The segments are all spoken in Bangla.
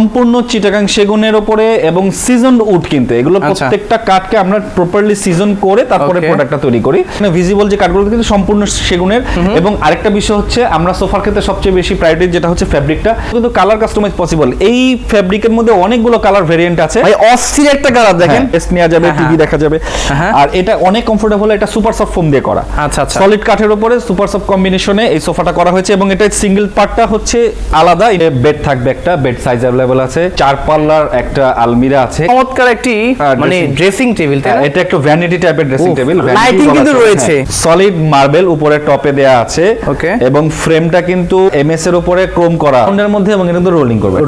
সম্পূর্ণ চিটাগাং সেগুনের উপরে এবং সিজন উড কিন্তু। এগুলো আচ্ছা। প্রত্যেকটা কাঠকে আমরা প্রপারলি সিজন করে তারপরে প্রোডাক্টটা তৈরি করি। ভিজিবল যে কাঠগুলো কিন্তু সম্পূর্ণ সেগুনের। এবং আরেকটা বিষয় হচ্ছে আমরা সোফার ক্ষেত্রে সবচেয়ে বেশি প্রায়োরিটি যেটা হচ্ছে ফ্যাব্রিকটা কিন্তু কালার কাস্টমাইজ পসিবল এই ফ্যাব্রিকের মধ্যে অনেকগুলো কালার ভেরিয়েন্ট আছে। ভাই অস্থির একটা কালার দেখেন। এস নেওয়া যাবে হ্যাঁ, টিভি দেখা যাবে। হ্যাঁ। আর এটা অনেক কমফোর্টেবল এটা সুপার সফট ফোম দিয়ে করা। আচ্ছা, আচ্ছা। সলিড কাঠের উপরে সুপার সফট কম্বিনেশনে এই সোফাটা করা হয়েছে। এবং এটা সিঙ্গেল পার্টটা হচ্ছে আলাদা। বেড থাকবে একটা বেড সাইজ অ্যাভেলেবল আছে। চার পাল্লার একটা আলমিরা আছে। চমৎকার একটি আর মানে ড্রেসিং টেবিল হ্যাঁ, এটা একটু ভ্যানিটি টাইপের ড্রেসিং টেবিল lighting কিন্তু রয়েছে। সলিড মার্বেল উপরে টপে দেয়া আছে। Okay. এবং ফ্রেমটা কিন্তু এমএস এর উপরে ক্রোম করা। এর মধ্যে এবং কিন্তু রোলিং করবে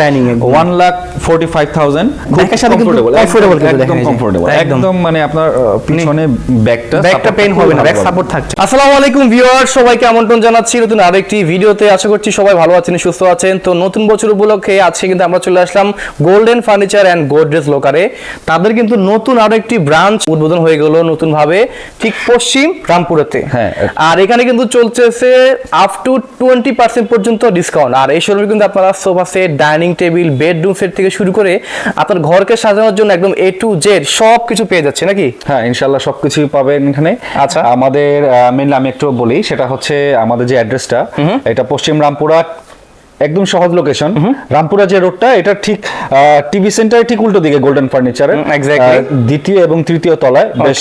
dining একদম। One lakh forty five thousand ব্যাকের সাথে কিন্তু কিন্তু একদম। কমফোর্টেবল একদম। মানে আপনার পিছনে ব্যাগটা ব্যাকটা পেন হবে না ব্যাক সাপোর্ট থাকছে। আসসালামু আলাইকুম ভিউয়ার সবাইকে আমন্ত্রণ জানাচ্ছি নতুন আরেকটি ভিডিওতে। আশা করছি সবাই ভালো আছেন সুস্থ আছেন। তো নতুন বছর উপলক্ষে আজকে কিন্তু আমরা চলে আসলাম গোল্ডেন ফার্নিচার অ্যান্ড গোদরেজ লোকারে তাদের কিন্তু নতুন আরও একটি ব্রাঞ্চ উদ্বোধন হয়ে গেল নতুন ভাবে ঠিক পশ্চিম রামপুরেতে। হ্যাঁ। আর এখানে কিন্তু চলতেছে আপ টু টোয়েন্টি পার্সেন্ট পর্যন্ত ডিসকাউন্ট আর এই শোরুমে কিন্তু আপনারা sofa set dining table bedroom set থেকে শুরু করে আপনার ঘরকে সাজানোর জন্য একদম এ টু জেড সব কিছু পেয়ে যাচ্ছে নাকি? হ্যাঁ ইনশাল্লাহ সবকিছুই পাবেন এখানে। আচ্ছা। আমাদের মেনলি আমি একটু বলি সেটা হচ্ছে আমাদের যে অ্যাড্রেসটা এটা পশ্চিম রামপুরা একদম সহজ লোকেশন রামপুরা যে রোডটা এটা ঠিক টিভি সেন্টার ঠিক উল্টো দিকে গোল্ডেন exactly. দ্বিতীয় এবং তৃতীয় তলায়। বেশ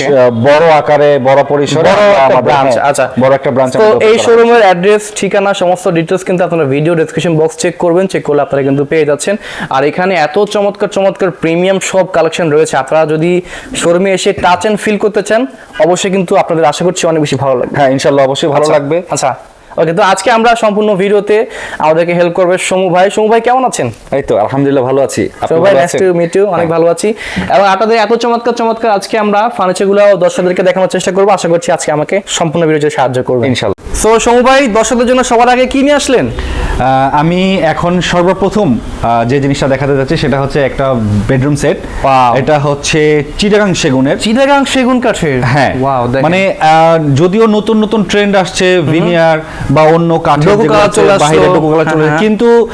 বড় আকারে বড় পরিসরে বড় একটা হ্যাঁ, আচ্ছা। বড় একটা ব্রাঞ্চ তো এই শোরুমের অ্যাড্রেস ঠিকানা সমস্ত ডিটেলস কিন্তু আপনারা ভিডিও ডেসক্রিপশন বক্স চেক করবেন। চেক করলে আপনারা কিন্তু পেয়ে যাচ্ছেন। আর এখানে এত চমৎকার চমৎকার প্রিমিয়াম সব কালেকশন রয়েছে। আপনারা যদি শোরুমে এসে টাচ এন্ড ফিল করতে চান অবশ্যই কিন্তু আপনাদের আশা করছি অনেক বেশি ভালো লাগবে। হ্যাঁ ইনশাল্লাহ অবশ্যই ভালো আচ্ছা, লাগবে। আচ্ছা। ওকে তো আজকে আমরা সম্পূর্ণ ভিডিওতে আমাদেরকে হেল্প করবে সমু ভাই। সমু ভাই কেমন আছেন? এই তো আলহামদুলিল্লাহ ভালো আছি। আপনি সো ভাই নাইস টু মিট ইউ অনেক ভালো আছি। এবং আপনাদের এত চমৎকার চমৎকার আজকে আমরা ফার্নিচারগুলো দর্শকদেরকে দেখানোর চেষ্টা করব। আশা করছি আজকে আমাকে সম্পূর্ণ ভিডিওতে সাহায্য করবেন। ইনশাল্লাহ সো সমু ভাই দর্শকদের জন্য সবার আগে কি নিয়ে আসলেন? আহ, আমি এখন সর্বপ্রথম আহ, যে জিনিসটা দেখাতে যাচ্ছি সেটা হচ্ছে একটা বেডরুম সেট. এটা হচ্ছে চিটাগাং সেগুনের। চিটাগাং সেগুন কাঠের? হ্যাঁ। ওয়াও মানে আহ, যদিও নতুন নতুন ট্রেন্ড আসছে ভিনিয়ার বা অন্য কাঠের। বাইরে চলে হ্যাঁ। হ্যাঁ। কিন্তু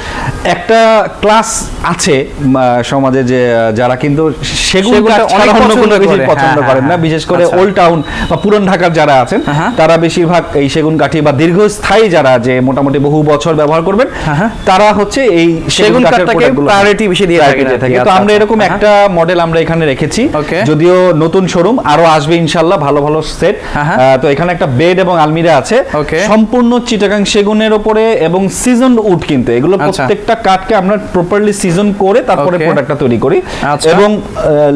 একটা ক্লাস আছে সমাজে যে যারা কিন্তু অনেক কোনো বেশি পছন্দ হ্যাঁ, করেন না বিশেষ করে আচ্ছা। ওল্ড টাউন বা পুরান ঢাকার যারা আছেন। তারা বেশিরভাগ এই সেগুন কাঠি বা দীর্ঘস্থায়ী যারা যে মোটামুটি বহু বছর ব্যবহার করবেন। তারা হচ্ছে এই সেগুন কাঠটাকে বেশি দিয়ে। থাকি। তো আচ্ছা, আমরা আচ্ছা। এরকম। একটা মডেল আমরা এখানে রেখেছি. যদিও নতুন শোরুম আরও আসবে ইনশাল্লাহ ভালো ভালো সেট। তো এখানে একটা বেড এবং আলমিরা আছে. সম্পূর্ণ চিটাগাং সেগুনের উপরে এবং সিজন উড কিন্তু। এগুলো আচ্ছা। প্রত্যেকটা কাঠকে আমরা প্রপারলি সিজন করে তারপরে প্রোডাক্টটা তৈরি করি। আচ্ছা। এবং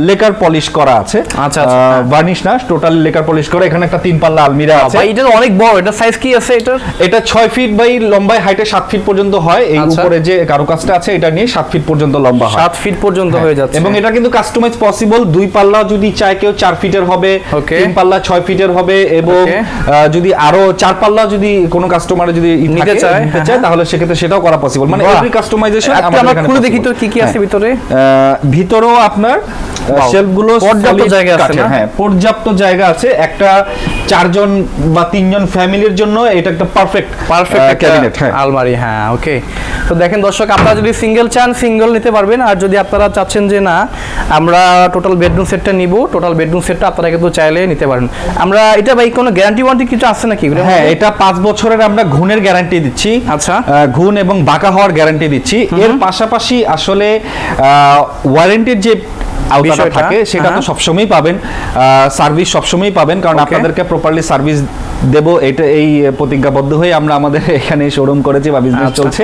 লেকার পলিশ করা আছে। আচ্ছা, আচ্ছা। ভার্নিশ না টোটাল লেকার পলিশ করা এখানে একটা তিন পাল্লা আলমিরা আছে। ভাই এটা অনেক বড় এটা সাইজ কি আছে এটার? এটা ছয় ফিট বাই লম্বায় হাইটে সাত ফিট পর্যন্ত হয়। এই আচ্ছা। উপরে যে কারুকাজটা আছে এটা নিয়ে সাত ফিট পর্যন্ত লম্বা হয়। সাত ফিট পর্যন্ত হয়ে। যাচ্ছে। এবং এটা কিন্তু কাস্টমাইজ পসিবল দুই পাল্লা যদি চায় কেউ চার ফিটের হবে তিন পাল্লা ছয় ফিটের হবে এবং যদি আরও চার পাল্লা যদি কোনো কাস্টমার যদি নিতে চায়, নিতে হ্যাঁ, চায় তাহলে সেক্ষেত্রে সেটাও করা পসিবল মানে এভরি কাস্টমাইজেশন একটু আমরা খুলে দেখি তো কি কি আছে ভিতরে? ভিতরেও আপনার শেলফগুলো পর্যাপ্ত জায়গা আছে হ্যাঁ পর্যাপ্ত জায়গা আছে। একটা চারজন বা তিনজন ফ্যামিলির জন্য এটা একটা পারফেক্ট পারফেক্ট ক্যাবিনেট হ্যাঁ। আলমারি হ্যাঁ ওকে তো দেখেন দর্শক আপনারা যদি সিঙ্গেল চান সিঙ্গেল নিতে পারবেন। আর যদি আপনারা চাচ্ছেন যে না আমরা টোটাল বেডরুম সেটটা নিব টোটাল বেডরুম সেটটা আপনারা কিন্তু চাইলে নিতে পারেন। আমরা এটা ভাই কোনো গ্যারান্টি ওয়ারেন্টি কিছু আছে নাকি? হ্যাঁ এটা পাঁচ বছরের আমরা ঘুণের গ্যারান্টি দিচ্ছি। আচ্ছা। ঘুণ এবং বাঁকা হওয়ার গ্যারান্টি দিচ্ছি। এর পাশাপাশি আসলে ওয়ারেন্টির যে আওতাটা থাকে সেটা তো। সবসময়ই পাবেন। সার্ভিস সবসময়ই পাবেন কারণ আপনাদেরকে প্রপারলি সার্ভিস দেব এটা এই প্রতিজ্ঞাবদ্ধ হয়ে আমরা আমাদের এখানে শোরুম করেছি বা বিজনেস আচ্ছা। চলছে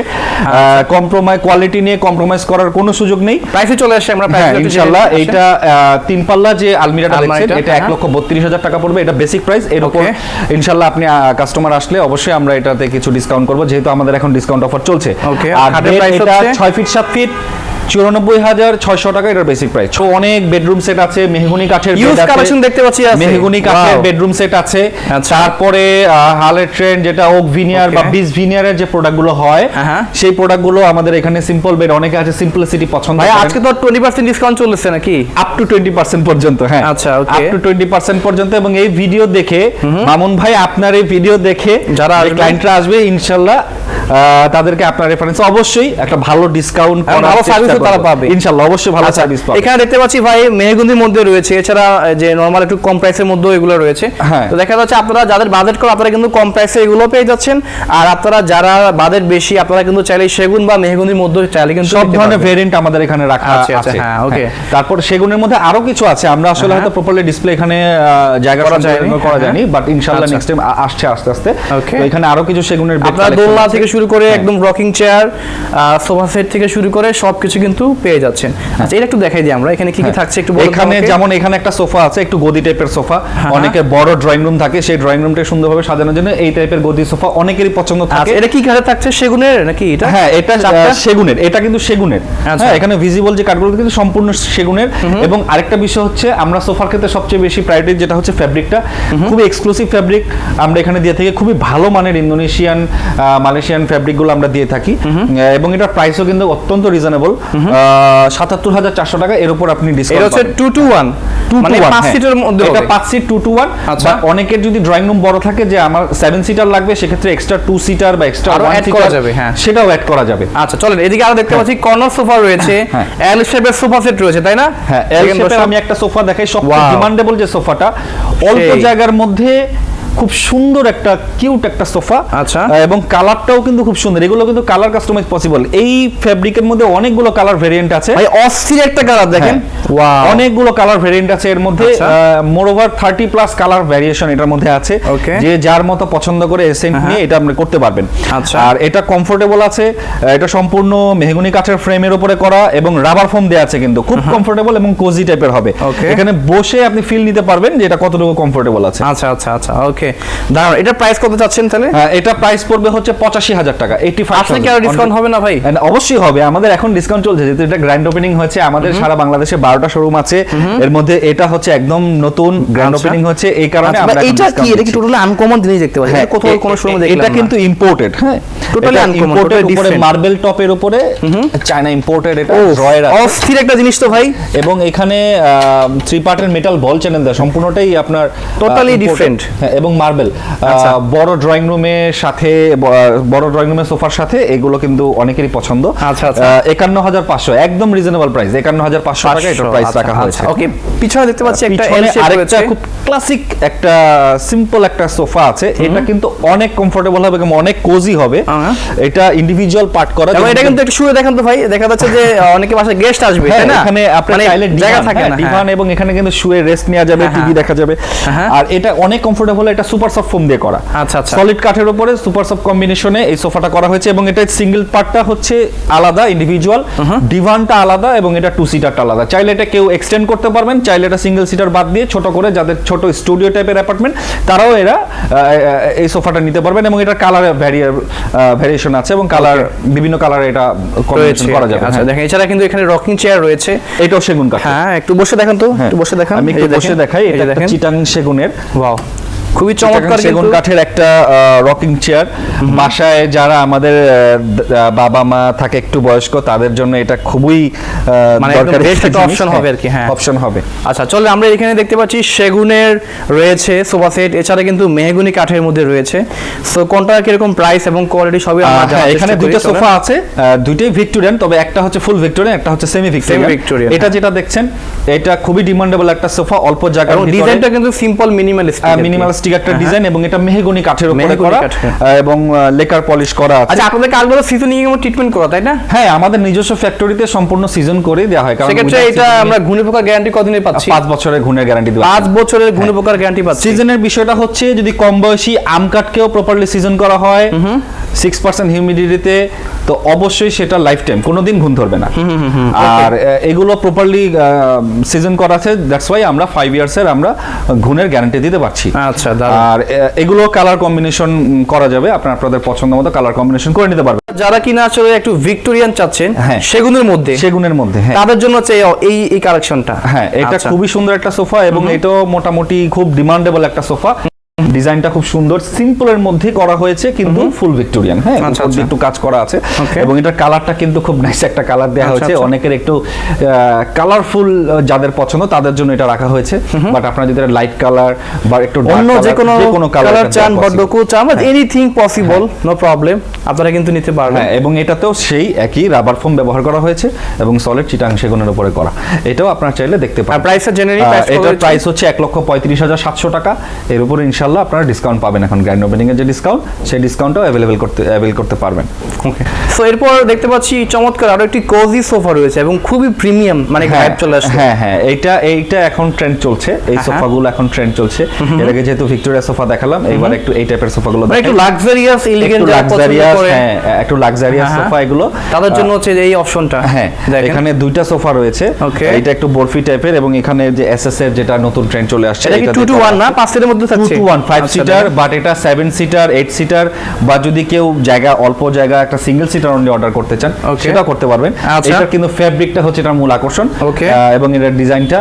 কম্প্রোমাইজ কোয়ালিটি নিয়ে কম্প্রোমাইজ করার কোনো সুযোগ নেই প্রাইসে চলে আসে আমরা হ্যাঁ price ইনশাল্লাহ আসে। এইটা আহ, তিন পাল্লা যে আলমিরাটা দেখছেন এটা এক হ্যাঁ। লক্ষ বত্রিশ হাজার টাকা পড়বে এটা বেসিক প্রাইস এর উপর Okay. ইনশাল্লাহ আপনি কাস্টমার আসলে অবশ্যই আমরা এটাতে কিছু ডিসকাউন্ট করব যেহেতু আমাদের এখন ডিসকাউন্ট অফার চলছে আর এটা হচ্ছে? ছয় ফিট সাত ফিট চুরানব্বই হাজার ছয়শো টাকা এটার বেসিক প্রাইস তো অনেক বেডরুম সেট আছে মেহগুনি কাঠের দেখতে পাচ্ছি আছে। মেহগুনি কাঠের বেডরুম সেট আছে। আচ্ছা। তারপরে হালের ট্রেন যেটা ওক ভিনিয়ার বা বিস ভিনিয়ারের যে প্রোডাক্টগুলো হয় হ্যাঁ, হ্যাঁ। সেই প্রোডাক্টগুলো আমাদের এখানে সিম্পল বেড অনেকে আছে সিম্পলিসিটি পছন্দ ভাই আজকে তো টোয়েন্টি পার্সেন্ট ডিসকাউন্ট চলেছে নাকি? আপ টু টোয়েন্টি পার্সেন্ট পর্যন্ত হ্যাঁ। আচ্ছা, okay. Up to twenty percent পর্যন্ত এবং এই ভিডিও দেখে মামুন ভাই আপনার এই ভিডিও দেখে যারা ক্লায়েন্টরা আসবে ইনশাল্লাহ তাদেরকে আপনার রেফারেন্স অবশ্যই একটা ভালো ডিসকাউন্ট ভালো service ও তারা পাবে। ইনশাআল্লাহ অবশ্যই ভালো আচ্ছা, সার্ভিস পাবে এখানে দেখতে পাচ্ছি ভাই মেহগুনির মধ্যে রয়েছে এছাড়া যে নরমাল একটু কম প্রাইসের মধ্যে এগুলো রয়েছে হ্যাঁ। তো দেখা যাচ্ছে আপনারা যাদের বাজেট কম আপনারা কিন্তু কম প্রাইসে এগুলো পেয়ে যাচ্ছেন আর আপনারা যারা বাজেট বেশি আপনারা কিন্তু চাইলে সেগুন বা মেহগুনির মধ্যে চাইলে কিন্তু সব ধরনের। ভেরিয়েন্ট আমাদের এখানে রাখা আচ্ছা, আচ্ছা, আছে হ্যাঁ, ওকে তারপর সেগুনের মধ্যে আরও কিছু আছে আমরা আসলে হ্যাঁ। হয়তো প্রপারলি ডিসপ্লে এখানে জায়গা করা সংকুলন যায়নি, করা হ্যাঁ। বাট ইনশাআল্লাহ আচ্ছা। নেক্সট টাইম আসছে আস্তে আস্তে. তো এখানে আরও কিছু সেগুনের আপনারা দোলনা থেকে শুরু করে হ্যাঁ। একদম রকিং চেয়ার সোফা সেট থেকে শুরু করে সবকিছু কিন্তু পেয়ে যাচ্ছেন। আচ্ছা এটা একটু দেখাই দিই আমরা এখানে কি কি থাকছে একটু এখানে যেমন এখানে একটা সোফা আছে একটু গদি টাইপের সোফা হ্যাঁ। অনেকের বড় ড্রয়িং রুম থাকে সেই ড্রয়িং রুমটা সুন্দরভাবে সাজানোর জন্য এই টাইপের গদি সোফা অনেকেরই পছন্দ থাকে। আচ্ছা এটা কি কাঠের থাকছে সেগুনের নাকি এটা? হ্যাঁ এটা সেগুনের এটা কিন্তু সেগুনের। আচ্ছা। হ্যাঁ এখানে ভিজিবল যে কাঠগুলো কিন্তু সম্পূর্ণ সেগুনের। এবং আরেকটা বিষয় হচ্ছে আমরা সোফার ক্ষেত্রে সবচেয়ে বেশি প্রায়োরিটি যেটা হচ্ছে ফ্যাব্রিকটা খুবই এক্সক্লুসিভ ফ্যাব্রিক আমরা এখানে দিয়ে থেকে খুবই ভালো মানের ইন্দোনেশিয়ান মালয়েশিয়ান ফ্যাব্রিকগুলো আমরা দিয়ে থাকি। এবং এটার প্রাইসও কিন্তু অত্যন্ত রিজনেবল সাতাত্তর হাজার চারশো টাকা এর উপর আপনি ডিসকাউন্ট হচ্ছে টু টু ওয়ান মানে পাঁচ সিটের মধ্যে এটা পাঁচ সিট টু টু ওয়ান আচ্ছা। অনেকের যদি ড্রয়িং রুম বড় থাকে যে আমার সেভেন সিটার লাগবে সেক্ষেত্রে এক্সট্রা টু সিটার বা এক্সট্রা আরও করা যাবে, হ্যাঁ। সেটাও অ্যাড করা যাবে। আচ্ছা চলেন এদিকে আরও দেখতে পাচ্ছি কর্নার সোফা রয়েছে। হ্যাঁ। এল শেপের সোফা সেট রয়েছে তাই না? হ্যাঁ এল শেপের আমি একটা সোফা দেখাই সবচেয়ে ডিমান্ডেবল যে সোফাটা অল্প জায়গার মধ্যে খুব সুন্দর একটা কিউট একটা সোফা। আচ্ছা। এবং কালারটাও কিন্তু খুব সুন্দর। এগুলো কিন্তু কালার কাস্টমাইজ পসিবল। এই ফ্যাব্রিকের মধ্যে অনেকগুলো কালার ভেরিয়েন্ট আছে। ভাই অস্থির একটা কালার দেখেন। হ্যাঁ। অনেকগুলো কালার ভেরিয়েন্ট আছে এর মধ্যে। আচ্ছা। More over thirty plus colour variation এটার মধ্যে আছে। যে যার মতো পছন্দ করে এসেন্ট হ্যাঁ। নিয়ে এটা আপনি করতে পারবেন। আচ্ছা। আর এটা কমফোর্টেবল আছে। এটা সম্পূর্ণ মেহগুনি কাঠের ফ্রেমের উপরে করা এবং রাবার ফোম দেওয়া আছে কিন্তু। খুব কমফোর্টেবল এবং কোজি টাইপের হবে. এখানে বসে আপনি ফিল নিতে পারবেন যে এটা কতটুকু কমফোর্টেবল আছে। আচ্ছা আচ্ছা আচ্ছা। ওকে দাঁড়ান এটার প্রাইস কত চাচ্ছেন তাহলে? এটা প্রাইস পড়বে হচ্ছে পঁচাশি হাজার টাকা এইটি ফাইভ আসলে কি আরও ডিসকাউন্ট হবে না ভাই? অবশ্যই হবে আমাদের এখন ডিসকাউন্ট চলছে যেহেতু এটা গ্র্যান্ড ওপেনিং হয়েছে আমাদের সারা বাংলাদেশে বারোটা শোরুম আছে। এর মধ্যে এটা হচ্ছে একদম নতুন গ্র্যান্ড আচ্ছা। ওপেনিং হচ্ছে এই কারণে আচ্ছা, আমরা এটা কি? এটা কি টোটালি আনকমন জিনিস দেখতে পাচ্ছি। হ্যাঁ, কোথাও কোনো শোরুমে এ- দেখলাম এটা কিন্তু ইম্পোর্টেড হ্যাঁ? এটা imported উপরে মার্বেল টপের উপরে চায়না ইম্পোর্টেড এটা ও ড্রয়ার আছে। অস্থির একটা জিনিস তো ভাই। এবং এখানে থ্রি পার্টের মেটাল বল চ্যানেল দেয় সম্পূর্ণটাই আপনার Totally imported। different। হ্যাঁ, এবং মার্বেল আচ্ছা। বড় ড্রয়িং রুমের সাথে বড় ড্রয়িং রুমের সোফার সাথে এগুলো কিন্তু অনেকেরই পছন্দ। আচ্ছা, আচ্ছা। একান্ন হাজার পাঁচশো একদম রিজনেবল প্রাইস একান্ন হাজার পাঁচশো টাকা এটার প্রাইস রাখা হয়েছে। ওকে আচ্ছা, পিছনে দেখতে পাচ্ছি একটা আরেকটা খুব ক্লাসিক একটা সিম্পল একটা সোফা আছে। এটা কিন্তু অনেক কমফোর্টেবল হবে এবং অনেক কোজি হবে। হ্যাঁ। এটা ইন্ডিভিজুয়াল পার্ট করা এটা কিন্তু একটু শুয়ে দেখেন তো ভাই দেখা যাচ্ছে যে অনেকে বাসায় গেস্ট আসবে হ্যাঁ, তাই না? এখানে আপনার মানে চাইলে জায়গা থাকে না ডিভান এবং এখানে কিন্তু শুয়ে রেস্ট নেওয়া যাবে হ্যাঁ, টিভি হ্যাঁ। দেখা যাবে। হ্যাঁ। আর এটা অনেক কমফোর্টেবল এটা সুপার সফট ফোম দিয়ে করা। আচ্ছা, আচ্ছা। সলিড কাঠের উপরে সুপার সফট কম্বিনেশনে এই সোফাটা করা হয়েছে এবং এটা সিঙ্গেল পার্টটা হচ্ছে আলাদা ইন্ডিভিজুয়াল ডিভানটা আলাদা এবং এটা টু সিটারটা আলাদা। চাইলে এটা কেউ এক্সটেন্ড করতে পারবেন চাইলে এটা সিঙ্গেল সিটার বাদ দিয়ে ছোট করে যাদের ছোট স্টুডিও টাইপের অ্যাপার্টমেন্ট তারাও এরা এই সোফাটা নিতে পারবেন এবং এটা কালার ভ্যারিয়ার ভ্যারিয়েশন আছে এবং কালার বিভিন্ন কালার এটা কম্বিনেশন করা যাবে। আচ্ছা হ্যাঁ। দেখেন এছাড়া কিন্তু এখানে রকিং চেয়ার রয়েছে। এটাও সেগুন কাঠ হ্যাঁ একটু বসে দেখান তো হ্যাঁ। একটু বসে দেখান। আমি একটু বসে দেখাই এটা দেখেন। চিটাং সেগুনের। ওয়াও খুবই চমৎকার সেগুন কাঠের একটা রকিং চেয়ার বাসায় যারা আমাদের বাবা মা থাকে একটু বয়স্ক তাদের জন্য এটা খুবই মানে একটা option হবে আর কি, হ্যাঁ। অপশন হবে। আচ্ছা চলে আমরা এখানে দেখতে পাচ্ছি সেগুনের রয়েছে সোফা সেট। এছাড়া কিন্তু মেহগুনি কাঠের মধ্যে রয়েছে। সো কোনটা কীরকম প্রাইস এবং কোয়ালিটি সবই আমরা হ্যাঁ, এখানে। দুইটা সোফা আছে। দুইটাই ভিক্টোরিয়ান তবে একটা হচ্ছে ফুল ভিক্টোরিয়ান একটা হচ্ছে সেমি ভিক্টোরিয়ান এটা যেটা দেখছেন এটা খুবই ডিমান্ডেবল একটা সোফা অল্প জায়গার ডিজাইনটা কিন্তু সিম্পল মিনিমালিস্ট মিনিমালিস্টিক একটা ডিজাইন এবং এটা মেহগনি কাঠের উপরে করা এবং লেকার পলিশ করা আছে। আচ্ছা আপনাদের কাজগুলো সিজনিং এর ট্রিটমেন্ট করা তাই না? হ্যাঁ আমাদের নিজস্ব ফ্যাক্টরিতে সম্পূর্ণ সিজন করে দেওয়া হয় কারণ সেক্ষেত্রে এটা আমরা ঘুনে পোকার গ্যারান্টি কতদিনে পাচ্ছি? পাঁচ বছরের গুণের গ্যারান্টি দেওয়া পাঁচ বছরের ঘুনে পোকার গ্যারান্টি পাচ্ছি। সিজনের বিষয়টা হচ্ছে যদি কম বয়সী আম কাঠকেও প্রপারলি সিজন করা হয় সিক্স পার্সেন্ট হিউমিডিটিতে তো অবশ্যই সেটা লাইফ টাইম কোনোদিন ঘুম ধরবে না। আর এগুলো প্রপারলি সিজন করা আছে দ্যাটস ওয়াই আমরা ফাইভ ইয়ার্সের আমরা ঘুণের গ্যারান্টি দিতে পারছি। আচ্ছা। দারুণ। আর এগুলো কালার কম্বিনেশন করা যাবে। আপনার আপনাদের পছন্দ মতো কালার কম্বিনেশন করে নিতে পারবেন। যারা কিনা আসলে একটু ভিক্টোরিয়ান চাচ্ছেন হ্যাঁ। সেগুনের মধ্যে। সেগুনের মধ্যে হ্যাঁ। তাদের জন্য এই- এই এই কালেকশনটা হ্যাঁ এটা আচ্ছা। খুবই সুন্দর একটা সোফা এবং এটাও মোটামুটি খুব ডিমান্ডেবল একটা সোফা। ডিজাইনটা খুব সুন্দর। সিম্পলের মধ্যে করা হয়েছে কিন্তু ফুল ভিক্টোরিয়ান হ্যাঁ আচ্ছা, আচ্ছা। একটু কাজ করা আছে। এবং এটার কালারটা কিন্তু খুব নাইস একটা কালার দেওয়া আচ্ছা, হয়েছে। অনেকের একটু কালারফুল যাদের পছন্দ তাদের জন্য এটা রাখা হয়েছে। বাট আপনারা যদি লাইট কালার বা একটু অন্য যে colour, কোনো কালার চান বা। ডোকো চান এনিথিং পসিবল নো প্রবলেম আপনারা কিন্তু নিতে পারবেন। হ্যাঁ এবং এটাতেও সেই একই রাবার ফোম ব্যবহার করা হয়েছে এবং সলিড চিটাং সেগুনের উপরে করা। এটাও আপনারা চাইলে দেখতে পারেন। প্রাইসের জেনারেলি প্রাইস এটার প্রাইস হচ্ছে এক লক্ষ পঁয়ত্রিশ হাজার সাতশো টাকা। এর উপরে ইনশাল্লাহ আপনারা ডিসকাউন্ট পাবেন এখন গ্র্যান্ড ওপেনিং এর যে ডিসকাউন্ট সেই ডিসকাউন্টটাও অ্যাভেলেবেল করতে অ্যাভেল করতে পারবেন। ওকে সো এরপর দেখতে পাচ্ছি চমৎকার আরও একটি কোজি সোফা রয়েছে এবং খুবই প্রিমিয়াম মানে হ্যাঁ গাইড চলে আসছে। হ্যাঁ হ্যাঁ এইটা এইটা এখন ট্রেন্ড চলছে এই হ্যাঁ। সোফাগুলো এখন ট্রেন্ড চলছে। এর আগে যেহেতু ভিক্টোরিয়া সোফা দেখালাম এবার একটু এই টাইপের সোফাগুলো মানে একটু লাক্সারিয়াস এলিগেন্ট লাক্সারিয়াস হ্যাঁ একটু লাক্সারিয়াস হ্যাঁ, সোফা এগুলো। তাদের জন্য হচ্ছে এই অপশনটা হ্যাঁ এখানে দুইটা সোফা রয়েছে. এটা একটু বরফি টাইপের এবং এখানে যে এসএস এর যেটা নতুন ট্রেন্ড চলে আসছে এটা কি টু টু ওয়ান না? পাঁচ সিটের মধ্যে থাকছে? Two one five seater but এটা সেভেন সিটার এইট সিটার বা যদি কেউ জায়গা অল্প জায়গা একটা সিঙ্গেল সিটার অনলি অর্ডার করতে চান সেটা করতে পারবেন। আচ্ছা। এটা কিন্তু ফেব্রিকটা হচ্ছে এটার মূল আকর্ষণ এবং এটার ডিজাইনটা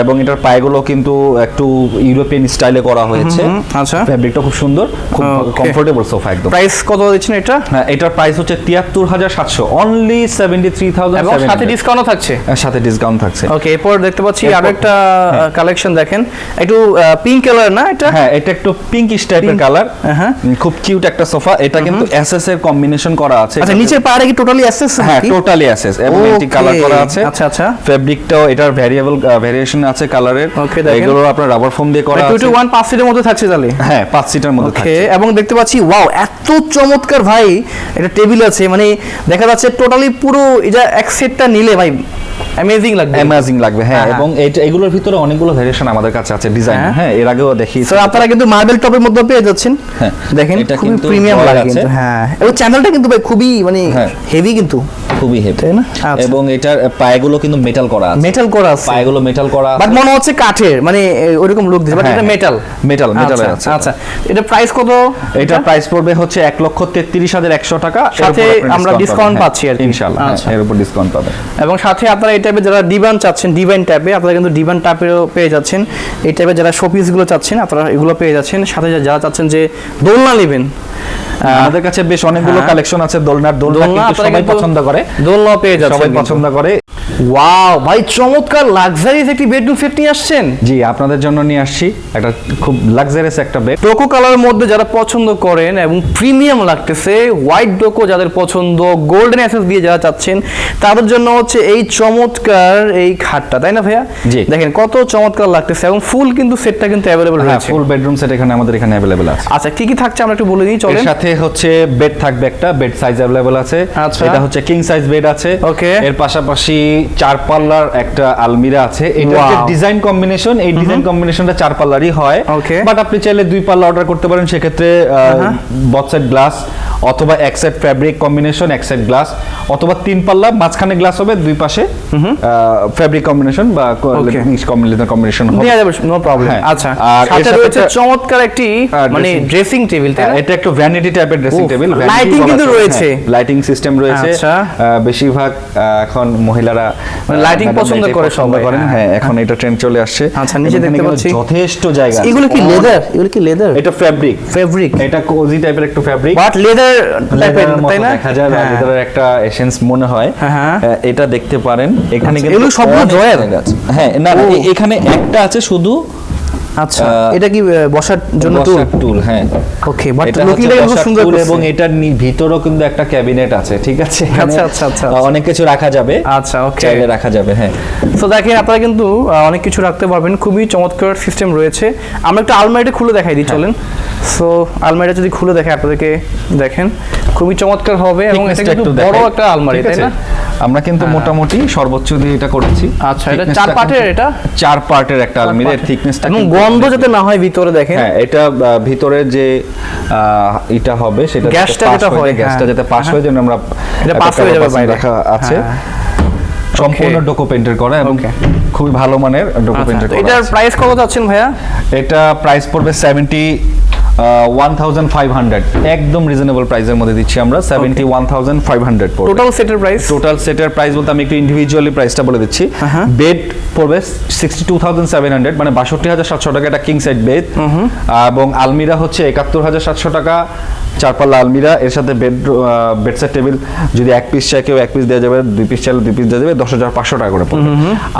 এবং এটার পায়গুলো কিন্তু একটু ইউরোপিয়ান স্টাইলে করা হয়েছে। আচ্ছা। ফেব্রিকটা খুব সুন্দর খুব কমফোর্টেবল সোফা একদম। প্রাইস কত দিচ্ছেন এটা? হ্যাঁ, এটার প্রাইস হচ্ছে তিয়াত্তর হাজার সাতশো অনলি সেভেন্টি থ্রি থাউজেন্ড এবং সাথে ডিসকাউন্টও থাকছে? সাথে ডিসকাউন্ট থাকছে। ওকে এরপর দেখতে পাচ্ছি এরপর- আরও একটা কালেকশন দেখেন। একটু পিঙ্ক কালার না এটা? হ্যাঁ এটা একটু পিঙ্কিশ টাইপের কালার হ্যাঁ। খুব কিউট একটা সোফা এটা কিন্তু এসএস এর কম্বিনেশন করা আছে। আচ্ছা নিচের পাড়ে কি টোটালি অ্যাসেস হ্যাঁ টোটালি এসএস এবং এটি কালার করা আছে। আচ্ছা, আচ্ছা। ফেব্রিকটাও এটার ভ্যারিয়েবল ভ্যারিয়েশন আছে কালারের Okay, দেখেন। এগুলো আপনার রাবার ফোম দিয়ে করা আছে। টু ওয়ান পাঁচ সিটের মধ্যে থাকছে তাহলে? হ্যাঁ পাঁচ সিটার মধ্যে ওকে এবং দেখতে পাচ্ছি ওয়াও এত চমৎকার ভাই এটা টেবিল আছে মানে দেখা যাচ্ছে টোটালি পুরো এটা এক সেটটা নিলে ভাই অ্যামেজিং লাগবে। অ্যামাজিং লাগবে হ্যাঁ হ্যাঁ, এবং এগুলোর ভিতরে অনেকগুলো ভেরিয়েশন আমাদের কাছে আছে ডিজাইন হ্যাঁ। হ্যাঁ এর আগেও দেখিয়েছি। স্যার আপনারা কিন্তু মার্বেল টপের মধ্যে পেয়ে যাচ্ছেন। হ্যাঁ, দেখেন এটা খুবই প্রিমিয়াম লাগে কিন্তু হ্যাঁ। এবং চ্যানেলটা কিন্তু ভাই খুবই মানে হ্যাঁ। হেভি কিন্তু। খুবই হেভি তাই না? আচ্ছা। এবং এটার পায়গুলো কিন্তু মেটাল করা আছে। মেটাল করা আছে। পায়গুলো মেটাল করা বাট মনে হচ্ছে কাঠের মানে ওইরকম লুক দিচ্ছে বাট হ্যাঁ, এটা হ্যাঁ। মেটাল এর আচ্ছা আছে। আচ্ছা। এটা প্রাইস কত? এটার প্রাইস পড়বে হচ্ছে এক লক্ষ তেত্রিশ হাজার একশো টাকা। সাথে আমরা discount পাচ্ছি আর। হ্যাঁ, ইনশাআল্লাহ হ্যাঁ, আচ্ছা। এর উপর ডিসকাউন্ট পাবেন। এবং সাথে আপনারা এই টাইপের যারা ডিভান চাচ্ছেন ডিভাইন টাইপে আপনারা কিন্তু ডিভান টাইপেরও পেয়ে যাচ্ছেন। এই টাইপের যারা শোপিসগুলো চাচ্ছেন আপনারা এগুলো পেয়ে যাচ্ছেন। সাথে যারা চাচ্ছেন যে দোলনা নেবেন আমাদের কাছে বেশ অনেকগুলো হ্যাঁ। কালেকশন আছে দোলনার দোলনা দোলনা কিন্তু সবাই পছন্দ করে। দোলনা পেয়ে যাচ্ছেন সবাই পছন্দ করে। ওয়াও ভাই চমৎকার লাক্সারিয়াস একটি বেডরুম সেট নিয়ে আসছেন? জি আপনাদের জন্য নিয়ে আসছি। একটা খুব লাক্সারিয়াস একটা বেড ডোকো কালারের মধ্যে যারা পছন্দ করেন এবং প্রিমিয়াম লাগতেছে হোয়াইট ডোকো যাদের পছন্দ গোল্ডেন অ্যাসেস দিয়ে যারা চাচ্ছেন তাদের জন্য হচ্ছে এই চমৎকার এই খাটটা তাই না ভাইয়া? জি। দেখেন কত চমৎকার লাগতেছে এবং ফুল কিন্তু সেটটা কিন্তু অ্যাভেলেবল হ্যাঁ রয়েছে। ফুল বেডরুম সেট এখানে আমাদের এখানে অ্যাভেলেবেল আছে। আচ্ছা কি কি থাকছে আমরা একটু বলে দিই এর চলেন সাথে হচ্ছে বেড থাকবে একটা বেড সাইজ অ্যাভেলেবল আছে। আচ্ছা। এটা হচ্ছে কিং সাইজ বেড আছে। Okay. এর পাশাপাশি চার পাল্লার একটা আলমিরা আছে। এটা ডিজাইন কম্বিনেশন এই ডিজাইন কম্বিনেশনটা চার পাল্লারই হয়। বাট আপনি চাইলে দুই পাল্লা অর্ডার করতে পারেন সেক্ষেত্রে বথ সেট গ্লাস অথবা এক সাইড ফ্যাব্রিক কম্বিনেশন এক সেট গ্লাস অথবা তিন পাল্লা মাঝখানে গ্লাস হবে দুই পাশে ফ্যাব্রিক কম্বিনেশন বা Okay. কম্বিনেশন দেওয়া যাবে নো প্রবলেম হ্যাঁ। আচ্ছা আর সাথে রয়েছে চমৎকার একটি মানে ড্রেসিং টেবিল তাই এটা একটু ভ্যানিটি টাইপের ড্রেসিং টেবিল lighting কিন্তু রয়েছে। লাইটিং সিস্টেম রয়েছে। আচ্ছা। বেশিরভাগ এখন মহিলারা মানে আহ, পছন্দ করে সবাই, করেন। হ্যাঁ, হ্যাঁ এখন এটা ট্রেন্ড চলে আসছে। আচ্ছা, নিচে দেখতে পাচ্ছি। যথেষ্ট জায়গা। এগুলো কি লেদার এগুলো কি লেদার এটা ফ্যাব্রিক ফেব্রিক এটা কোজি টাইপের একটু ফ্যাব্রিক বাট লেদার টাইপের তাই না? দেখা যায় হ্যাঁ। লেদারের একটা এসেন্স মনে হয় হ্যাঁ, হ্যাঁ। এটা দেখতে পারেন এখানে আচ্ছা, কিন্তু সবগুলো ড্রয়ার। হ্যাঁ না এখানে একটা আছে শুধু আচ্ছা এটা কি বসার জন্য টুল টুল হ্যাঁ। ওকে বাট লুকিংটা খুব সুন্দর এবং এটার ভিতরেও কিন্তু একটা ক্যাবিনেট আছে ঠিক আছে? আচ্ছা, আচ্ছা, আচ্ছা, অনেক কিছু রাখা যাবে। আচ্ছা ওকে চাইলে রাখা যাবে হ্যাঁ। তো দেখেন আপনারা কিন্তু অনেক কিছু রাখতে পারবেন। খুবই চমৎকার সিস্টেম রয়েছে। আমরা একটা আলমারিটা খুলে দেখাই দিই চলেন। সো আলমারিটা যদি খুলে দেখে আপনাদেরকে দেখেন। খুবই চমৎকার হবে এবং এটা কিন্তু বড় একটা আলমারি তাই না? আমরা কিন্তু মোটামুটি সর্বোচ্চ দিয়ে এটা করেছি আচ্ছা, এটা চার পার্টের এটা? চার পার্টের একটা আলমিরের থিকনেসটা এবং গন্ধ যাতে না হয় ভিতরে দেখেন হ্যাঁ এটা ভিতরে যে এটা হবে সেটা গ্যাসটা যেটা হয়, গ্যাসটা হ্যাঁ। যাতে পাস হয়ে যেন আমরা এটা pass হয়ে যাবে বাইরে। রাখা আছে হ্যাঁ। সম্পূর্ণ. ডোকো পেন্টের করা এবং. খুবই ভালো মানের ডোকো আচ্ছা, পেন্টের করা এটার প্রাইস কত যাচ্ছেন ভাইয়া এটা প্রাইস পড়বে seventy one thousand five hundred একদম রিজনেবল প্রাইসের মধ্যে দিচ্ছি আমরা seventy one thousand five hundred total সেটের প্রাইস টোটাল সেটের প্রাইস বলতে আমি একটু ইন্ডিভিজুয়ালি প্রাইসটা বলে দিচ্ছি। বেড পড়বে sixty two thousand seven hundred মানে বাষট্টি হাজার সাতশো টাকা একটা কিং সাইড বেড এবং আলমিরা হচ্ছে একাত্তর হাজার সাতশো টাকা চারপাল্লা আলমিরা এর সাথে বেড বেডসেট টেবিল যদি এক পিস চাই কেউ এক পিস দেওয়া যাবে দুই পিস চাইলে দুই পিস দেওয়া যাবে দশ হাজার পাঁচশো টাকা করে পড়বে।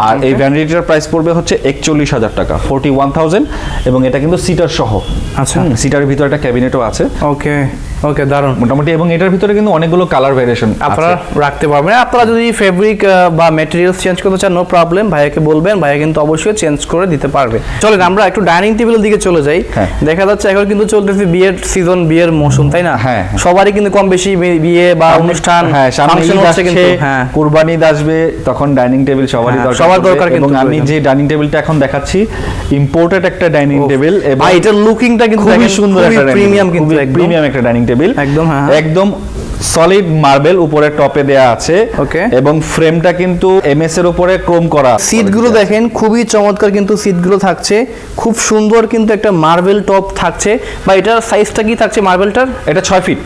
আর এই ভ্যানিটিটার প্রাইস পড়বে হচ্ছে একচল্লিশ হাজার টাকা ফোর্টি ওয়ান থাউজেন্ড এবং এটা কিন্তু সিটার সহ। আচ্ছা। সিটারের ভিতরে একটা ক্যাবিনেটও আছে। ওকে ওকে দারুণ মোটামুটি এবং এটার ভিতরে কিন্তু অনেকগুলো কালার ভেরিয়েশন আপনারা রাখতে পারবেন। আপনারা যদি ফেব্রিক বা মেটেরিয়ালস চেঞ্জ করতে চান নো প্রবলেম ভাইয়াকে বলবেন ভাইয়া কিন্তু অবশ্যই চেঞ্জ করে দিতে পারবে। চলেন আমরা একটু ডাইনিং টেবিলের দিকে চলে যাই। হ্যাঁ। দেখা যাচ্ছে এখন কিন্তু চলতেছে বিয়ের সিজন বিয়ের মৌসুম। তাই না? হ্যাঁ। সবারই কিন্তু কম বেশি বিয়ে বা অনুষ্ঠান হ্যাঁ কিন্তু হ্যাঁ। কুরবানি আসবে তখন ডাইনিং টেবিল সবারই হ্যাঁ, দরকার সবার দরকার কিন্তু আমি যে ডাইনিং টেবিলটা এখন দেখাচ্ছি ইম্পোর্টেড একটা ডাইনিং টেবিল ভাই এটার লুকিংটা কিন্তু খুবই সুন্দর একটা প্রিমিয়াম কিন্তু প্রিমিয়াম একটা ডাইনিং টেবিল একদম, হ্যাঁ। একদম সলিড মার্বেল উপরে টপে দেয়া আছে Okay. এবং ফ্রেমটা কিন্তু এমএস এর উপরে ক্রোম করা সিটগুলো দেখেন খুবই চমৎকার কিন্তু সিটগুলো থাকছে। খুব সুন্দর কিন্তু একটা মার্বেল টপ থাকছে। বা এটার সাইজটা কি থাকছে মার্বেলটার এটা ছয় ফিট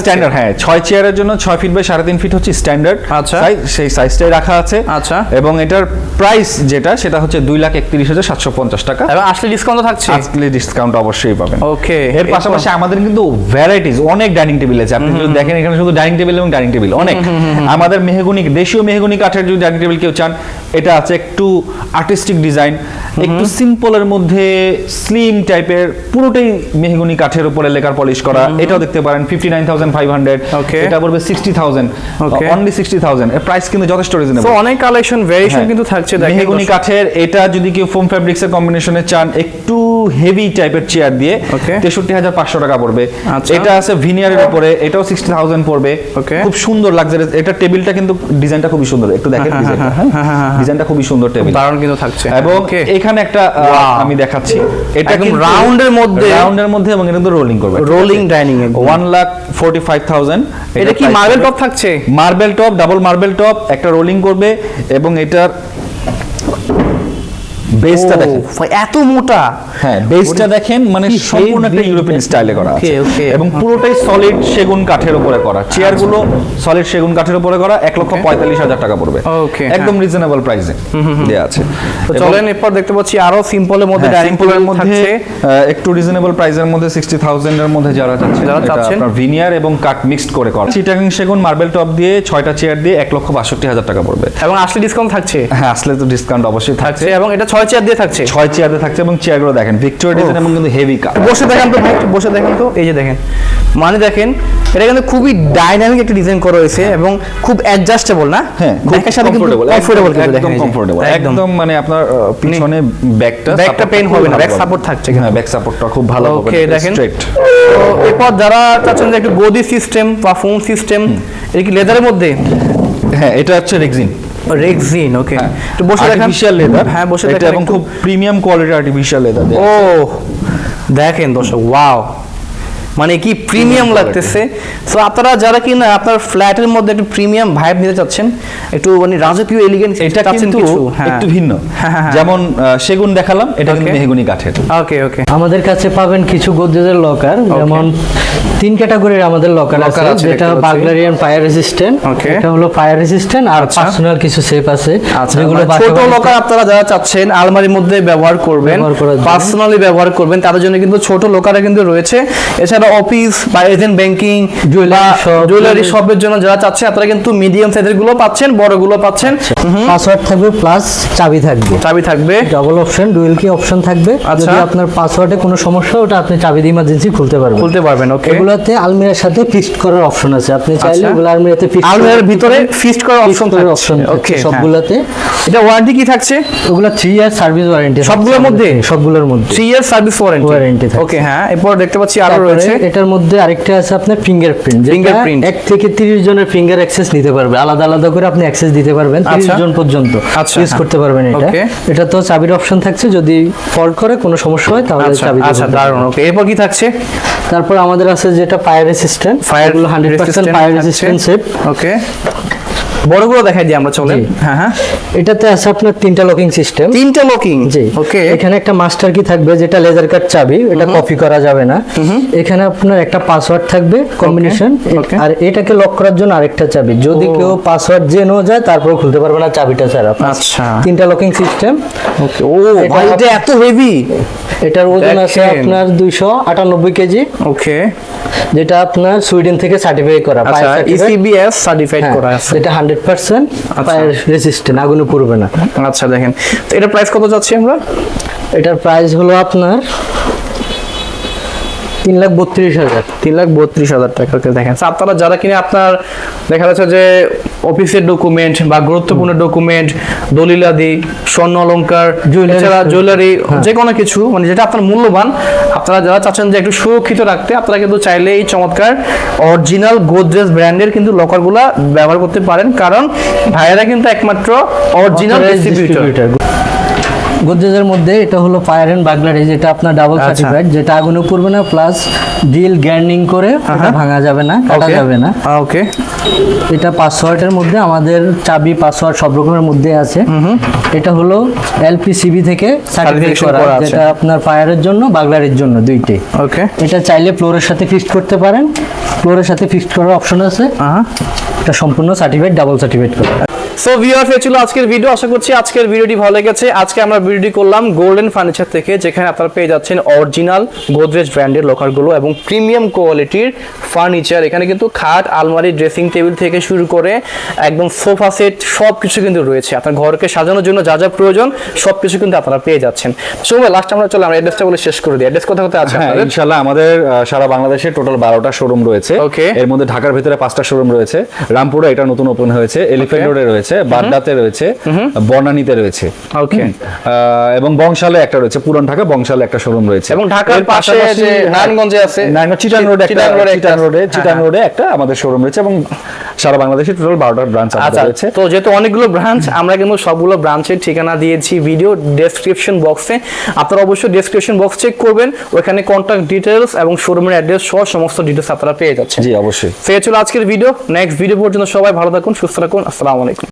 স্ট্যান্ডার্ড হ্যাঁ ছয় চেয়ারের জন্য ছয় ফিট বাই সাড়ে তিন ফিট হচ্ছে স্ট্যান্ডার্ড আচ্ছা। সেই সাইজটাই রাখা আছে। আচ্ছা। এবং এটার প্রাইস যেটা সেটা হচ্ছে দুই লাখ একত্রিশ হাজার সাতশো পঞ্চাশ টাকা। এবং আসলে ডিসকাউন্ট থাকছে? ডিসকাউন্ট অবশ্যই পাবেন। ওকে এর পাশাপাশি আমাদের কিন্তু ভ্যারাইটিস অনেক ডাইনিং টেবিল আছে। আপনি যদি দেখেন এখানে শুধু ডাইনিং টেবিল এবং ডাইনিং টেবিল অনেক। আমাদের মেহগুনি দেশীয় মেহগুনি কাঠের যদি ডাইনিং টেবিল কেউ চান এটা আছে একটু আর্টিস্টিক ডিজাইন একটু সিম্পলের মধ্যে স্লিম টাইপের পুরোটাই মেহগুনি কাঠের উপরে লেকার পলিশ করা। এটাও দেখতে পারেন fifty nine thousand five hundred এটা পড়বে sixty thousand only sixty thousand এর প্রাইস কিন্তু যথেষ্ট রিজনেবল অনেক কালেকশন ভেরিয়েশন হ্যাঁ। কিন্তু থাকছে দেখেন মেহগনি কাঠের এটা যদি কেউ ফোম ফ্যাব্রিক্স এর কম্বিনেশনে চান একটু হেভি টাইপের চেয়ার দিয়ে. তেষট্টি হাজার পাঁচশো টাকা পড়বে। আচ্ছা। এটা আছে ভিনিয়ারের উপরে এটাও সিক্সটি থাউজেন্ড পড়বে. খুব সুন্দর লাক্সারি এটা টেবিলটা কিন্তু ডিজাইনটা খুবই সুন্দর একটু দেখেন ডিজাইনটা। হ্যাঁ ডিজাইনটা খুবই সুন্দর টেবিল। দারুণ কিন্তু থাকছে। এবং এখানে একটা আমি দেখাচ্ছি। এটা একদম কিন্তু এর মধ্যে- রাউন্ডের মধ্যে এবং এটা কিন্তু রোলিং করবে। Rolling dining. One lakh forty five thousand এটা কি মার্বেল টপ থাকছে? Marble top double marble top একটা রোলিং করবে এবং এটার বেসটা দেখেন। এত মোটা। হ্যাঁ বেসটা দেখেন মানে সম্পূর্ণ একটা ইউরোপিয়ান স্টাইলে করা আছে. এবং পুরোটাই সলিড সেগুন কাঠের উপরে করা। চেয়ারগুলো সলিড সেগুন কাঠের উপরে করা এক লক্ষ পঁয়তাল্লিশ হাজার টাকা পড়বে। একদম রিজনেবল প্রাইসে আছে। তো চলেন এরপর দেখতে পাচ্ছি আরও সিম্পলের মধ্যে হ্যাঁ, মধ্যে একটু রিজনেবল প্রাইসের মধ্যে সিক্সটি থাউজেন্ডের মধ্যে যারা চাচ্ছেন যারা চাচ্ছেন। আপনার ভিনিয়ার এবং কাঠ মিক্সড করে করা। চিটাগাং সেগুন মার্বেল টপ দিয়ে ছয়টা চেয়ার দিয়ে এক লক্ষ বাষট্টি হাজার টাকা পড়বে। এবং আসলে ডিসকাউন্ট থাকছে? হ্যাঁ আসলে তো ডিসকাউন্ট অবশ্যই থাকছে। এবং এটা ছয় চেয়ার দিয়ে থাকছে? ছয় চেয়ারে থাকছে এবং চেয়ারগুলো দেখেন। ভিক্টোরিয়া ডিজাইন এবং কিন্তু হেভি বসে দেখেন তো বসে দেখেন তো। এই যে দেখেন। মানে দেখেন এটা কিন্তু খুবই ডাইনামিক একটা ডিজাইন করা হয়েছে এবং খুব অ্যাডজাস্টেবল না? হ্যাঁ সাথে কিন্তু কমফোর্টেবল কিন্তু একদম দেখেন কমফোর্টেবল একদম। মানে আপনার পিছনে ব্যাকটা ব্যাকটা পেন হবে না ব্যাক সাপোর্ট থাকছে হ্যাঁ ব্যাক সাপোর্টটা খুব ভালো হবে ওকে দেখেন। তো এরপর যারা চাচ্ছেন যে একটু গদি সিস্টেম বা ফোম সিস্টেম এটা কি লেদারের মধ্যে? হ্যাঁ এটা হচ্ছে রেক্সিন রেক্সিন ওকে তো বসে দেখেন। আর্টিফিশিয়াল লেদার হ্যাঁ বসে এটা দেখেন এবং। খুব প্রিমিয়াম কোয়ালিটির আর্টিফিশিয়াল লেদার ও দেখেন দর্শক ওয়াও মানে কি প্রিমিয়াম লাগতেছে সো আপনারা যারা কিনা আপনার ফ্ল্যাটের মধ্যে একটু প্রিমিয়াম ভাইব নিতে চাচ্ছেন একটু মানে রাজকীয় এলিগেন্স এটা কিন্তু একটু ভিন্ন হ্যাঁ, হ্যাঁ, হ্যাঁ। যেমন সেগুন দেখালাম এটা কিন্তু. মেহগুনি কাঠের ওকে ওকে আমাদের কাছে পাবেন কিছু গোদরেজের লকার যেমন তিন ক্যাটাগরির আমাদের লকার আছে যেটা বাগলারিয়ান ফায়ার রেসিস্ট্যান্ট Okay. এটা হলো ফায়ার রেসিস্ট্যান্ট আর আচ্ছা। পার্সোনাল কিছু সেফ আছে আচ্ছা যেগুলো মানে ছোট লোকার আপনারা যারা চাচ্ছেন আলমারির মধ্যে ব্যবহার করবেন। পার্সোনালি ব্যবহার করবেন তাদের জন্য কিন্তু ছোট লোকারে কিন্তু রয়েছে এছাড়া অফিস বা এজেন্ট ব্যাংকিং জুয়েলারি শপের জন্য যারা চাচ্ছেন আপনারা কিন্তু মিডিয়াম সাইজেরগুলো পাচ্ছেন বড়গুলো পাচ্ছেন পাসওয়ার্ড থাকবে প্লাস চাবি থাকবে। চাবি থাকবে। ডাবল অপশন ডুয়েল কি অপশন থাকবে। আচ্ছা। যদি আপনার পাসওয়ার্ডে কোনো সমস্যা ওটা আপনি চাবি দিয়ে ইমার্জেন্সি খুলতে পারবেন। খুলতে পারবেন ওকে এগুলোতে আলমিরার সাথে ফিক্সড করার অপশন আছে। আপনি চাইলে আচ্ছা। ওগুলো আলমিরাতে ফিক্স আলমারির ভিতরে ফিক্সড করার অপশন থাকছে অপশন ওকে সবগুলোতে। এটা ওয়ারেন্টি কি থাকছে? ওগুলো থ্রি ইয়ার সার্ভিস ওয়ারেন্টি সবগুলোর মধ্যে? সবগুলোর মধ্যে। Three year service warranty Warranty থাকছে। ওকে হ্যাঁ এরপর দেখতে পাচ্ছি আরও তারপরে এটার মধ্যে আরেকটা আছে আপনার ফিঙ্গারপ্রিন্ট ফিঙ্গারপ্রিন্ট এক থেকে তিরিশ জনের ফিঙ্গার অ্যাক্সেস নিতে পারবে। আলাদা আলাদা করে আপনি অ্যাক্সেস দিতে পারবেন তিরিশ আচ্ছা। জন পর্যন্ত। আচ্ছা, ইউজ হ্যাঁ। করতে পারবেন এটা। এটা তো চাবির অপশন থাকছে। যদি ফল্ট করে কোনো সমস্যা হয় তাহলে আচ্ছা চাবি আচ্ছা দারুণ। ওকে এরপর কি থাকছে? তারপর আমাদের আছে যেটা fire resistant fire hundred percent resistant fire থাকছে। রেসিস্ট্যান্ট সেফ ওকে বড়গুলো দেখাই দিই আমরা চলে হ্যাঁ হ্যাঁ। এটাতে আছে আপনার তিনটা লকিং সিস্টেম তিনটা লকিং জি। ওকে এখানে একটা মাস্টার কি থাকবে যেটা লেজার কাট চাবি এটা কপি করা যাবে না। এখানে আপনার একটা পাসওয়ার্ড থাকবে কম্বিনেশন আর এটাকে লক করার জন্য আরেকটা চাবি। যদি কেউ পাসওয়ার্ড জেনে যায় তারপর খুলতে পারবে না চাবিটা ছাড়া আচ্ছা। তিনটা লকিং সিস্টেম ওকে ও এটা ভাই এটা এত হেভি এটার ওজন আছে আপনার দুইশো আটানব্বই কেজি। ওকে যেটা আপনার সুইডেন থেকে সার্টিফাই করা আচ্ছা। ইসিবিএস সার্টিফাইড হ্যাঁ, করা আছে। যেটা হান্ড্রেড পার্সেন্ট ফায়ার রেসিস্টেন্ট আগুনে পড়বে না। আচ্ছা দেখেন। তো এটা প্রাইস কত যাচ্ছে আমরা? এটার প্রাইস হলো আপনার তিন লাখ বত্রিশ হাজার তিন লাখ বত্রিশ হাজার টাকা দেখেন আপনারা যারা কিনে আপনার দেখা যাচ্ছে যে অফিসের ডকুমেন্ট বা গুরুত্বপূর্ণ ডকুমেন্ট দলিলাদি স্বর্ণ। এছাড়া জুয়েলারি। যে কোনো কিছু মানে যেটা আপনার মূল্যবান আপনারা যারা চাচ্ছেন যে একটু সুরক্ষিত রাখতে আপনারা কিন্তু চাইলে এই চমৎকার অরিজিনাল গোদরেজ ব্র্যান্ডের কিন্তু লকারগুলা ব্যবহার করতে পারেন কারণ ভাইয়েরা কিন্তু একমাত্র অরিজিনাল ডিস্ট্রিবিউটর গোদরেজের মধ্যে এটা হলো ফায়ার এন্ড বাগলারি যেটা আপনার ডাবল আচ্ছা। সার্টিফাইড যেটা আগুনে পড়বে না প্লাস ড্রিল গ্যান্ডিং করে এটা ভাঙা যাবে না কাটা যাবে না। ওকে এটা পাসওয়ার্ডের মধ্যে আমাদের চাবি পাসওয়ার্ড সব রকমের মধ্যে আছে। এটা হলো এলপিসিবি থেকে সার্টিফাইড করা। যেটা আপনার ফায়ারের জন্য বাগলারির জন্য দুইটাই। ওকে এটা চাইলে ফ্লোরের সাথে ফিক্সড করতে পারেন। ফ্লোরের সাথে ফিক্সড করার অপশন আছে। এটা সম্পূর্ণ সার্টিফাইড ডাবল সার্টিফাইড করা। সো ভিউয়ার্স এই ছিল আজকের ভিডিও আশা করছি আজকের ভিডিওটি ভালো লেগেছে। আজকে আমরা ভিডিওটি করলাম গোল্ডেন ফার্নিচার থেকে যেখানে আপনারা পেয়ে যাচ্ছেন অরিজিনাল গোদরেজ ব্র্যান্ডের লোকারগুলো এবং প্রিমিয়াম কোয়ালিটির ফার্নিচার এখানে কিন্তু খাট আলমারি ড্রেসিং টেবিল থেকে শুরু করে একদম সোফা সেট সব কিছু কিন্তু রয়েছে। আপনার ঘরকে সাজানোর জন্য যা যা প্রয়োজন সব কিছু কিন্তু আপনারা পেয়ে যাচ্ছেন। সময় লাস্ট আমরা চলে আমরা অ্যাড্রেসটা বলে শেষ করে দিই। অ্যাড্রেস কোথায় কোথায় আছে হ্যাঁ আপনাদের? ইনশাল্লাহ আমাদের সারা বাংলাদেশে টোটাল বারোটা শোরুম রয়েছে। Okay. এর মধ্যে ঢাকার ভিতরে পাঁচটা শোরুম রয়েছে। রামপুরে এটা নতুন ওপেন হয়েছে। এলিফেন্ট রোডে রয়েছে। বাড্ডাতে রয়েছে বনানীতে রয়েছে। ওকে। এবং বংশালে একটা রয়েছে পুরান ঢাকা বংশালে একটা শোরুম রয়েছে। এবং ঢাকার পাশে যে নারায়ণগঞ্জে আছে নারায়ণগঞ্জ চিটান রোডে একটা চিটান রোডে চিটান রোডে হ্যাঁ, একটা আমাদের শোরুম রয়েছে এবং সারা বাংলাদেশে টোটাল বারোটা ব্রাঞ্চ আচ্ছা রয়েছে। তো যেহেতু অনেকগুলো ব্রাঞ্চ আমরা কিন্তু সবগুলো ব্রাঞ্চের ঠিকানা দিয়েছি ভিডিও ডেসক্রিপশন বক্সে আপনারা অবশ্যই ডেসক্রিপশন বক্স চেক করবেন ওখানে কন্ট্যাক্ট ডিটেলস এবং শোরুমের অ্যাড্রেস সহ সমস্ত ডিটেলস আপনারা পেয়ে যাচ্ছেন। জি অবশ্যই। সে ছিল আজকের ভিডিও নেক্সট ভিডিও পর্যন্ত সবাই ভালো থাকুন সুস্থ থাকুন আসসালামু আলাইকুম।